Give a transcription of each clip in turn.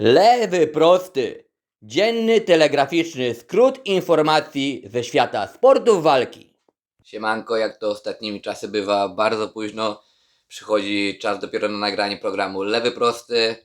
Lewy prosty. Dzienny telegraficzny skrót informacji ze świata sportów walki. Siemanko, jak to ostatnimi czasy bywa, bardzo późno przychodzi czas dopiero na nagranie programu Lewy Prosty.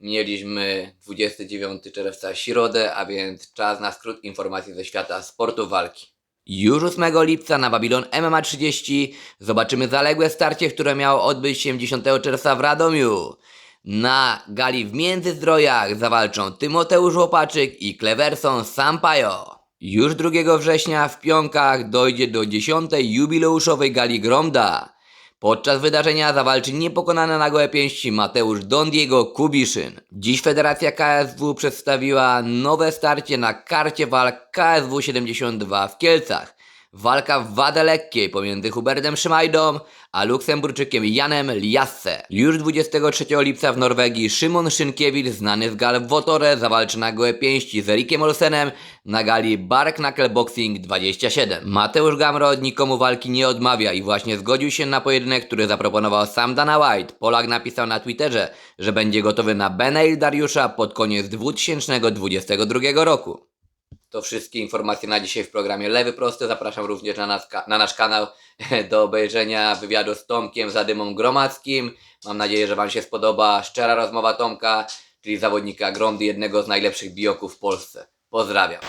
Mieliśmy 29 czerwca środę, a więc czas na skrót informacji ze świata sportu walki. Już 8 lipca na Babylon MMA 30 zobaczymy zaległe starcie, które miało odbyć się 10 czerwca w Radomiu. Na gali w Międzyzdrojach zawalczą Tymoteusz Łopaczyk i Cleverson Sampaio. Już 2 września w Pionkach dojdzie do 10. jubileuszowej gali Gromda. Podczas wydarzenia zawalczy niepokonany na gołe pięści Mateusz Don Diego Kubiszyn. Dziś Federacja KSW przedstawiła nowe starcie na karcie walk KSW 72 w Kielcach. Walka w wadę lekkiej pomiędzy Hubertem Szymajdą a Luksemburczykiem Janem Liasse. Już 23 lipca w Norwegii Szymon Szynkiewicz, znany z gal Wotore, zawalczy na gołe pięści z Erikiem Olsenem na gali Bark Knuckle Boxing 27. Mateusz Gamrod nikomu walki nie odmawia i właśnie zgodził się na pojedynek, który zaproponował sam Dana White. Polak napisał na Twitterze, że będzie gotowy na Beneil Dariusza pod koniec 2022 roku. To wszystkie informacje na dzisiaj w programie Lewy Prosty. Zapraszam również na, nas, na nasz kanał do obejrzenia wywiadu z Tomkiem Zadymą Gromadzkim. Mam nadzieję, że Wam się spodoba szczera rozmowa Tomka, czyli zawodnika Gromdy, jednego z najlepszych bioków w Polsce. Pozdrawiam.